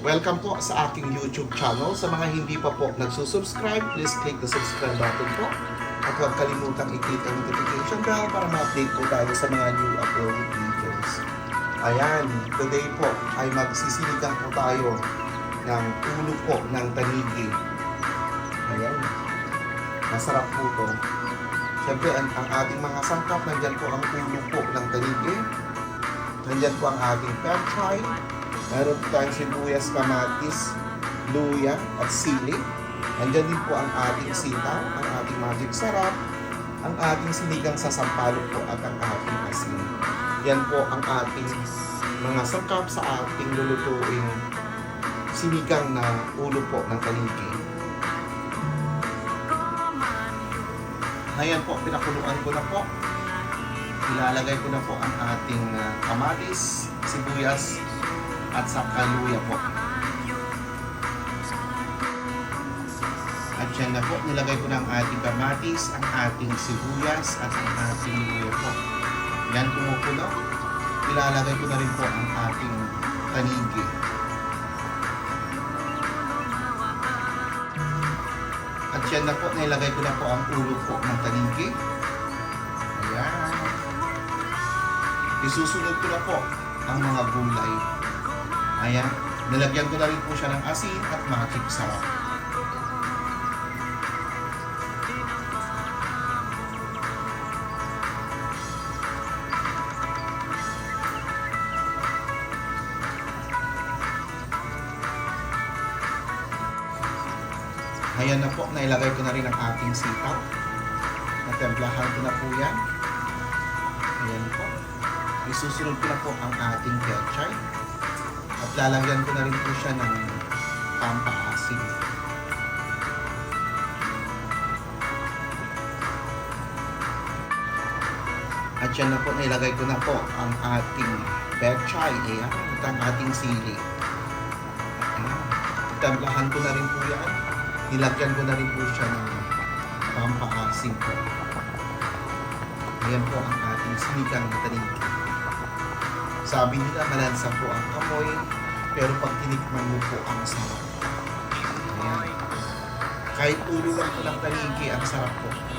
Welcome po sa aking YouTube channel. Sa mga hindi pa po nagsusubscribe, please click the subscribe button po. At huwag kalimutang i-click ang notification bell para ma-update po tayo sa mga new uploaded videos. Ayan, today po ay magsisiligan po tayo ng ulo po ng tanigi. Ayan, masarap po to. Siyempre, ang, ang ating mga sangkap, nandyan po ang ulo po ng tanigi. Nandyan po ang ating pechay. Meron tayong sibuyas, kamatis, luya, at sili. Nandyan din po ang ating sitaw, ang ating magic sarap, ang ating sinigang sa sampalok po at ang ating asin. Yan po ang ating mga sangkap sa ating lulutuing sinigang na ulo po ng kaligi. Ayan po, pinakuluan ko na po. Ilalagay ko na po ang ating ah, kamatis, sibuyas, at saka luya po. At yan na po, nilagay ko ang ating kamatis, ang ating sibuyas, at ang ating luya po. Yan kumukulo. Ilalagay ko na rin po ang ating tanigi. At yan na po, nilagay ko na po ang ulo po ng tanigi. Ayan. Isusunod ko na po ang mga gulay. Ayan. Nilagyan ko na rin po siya ng asin at magic sarap. Ayan na po, nailagay ko na rin ang ating sitaw. Natemplahan ko na po yan. Ayan po. Isusunod ko na po ang ating pechay. At lalagyan ko na rin po siya ng pampaasin. At yan na po, nailagay ko na po ang ating pechay. Ayan, at ang ating sili. Ayan. Ko na rin po yan. Nilagyan ko na rin po siya ng pampaasin po. Ayan po ang ating sinigang na tanig. Sabi nila malansa po ang amoy, pero pag tinikman mo po ang sarap. Ayan. Kahit ulo lang po ng tanigi, ang sarap po.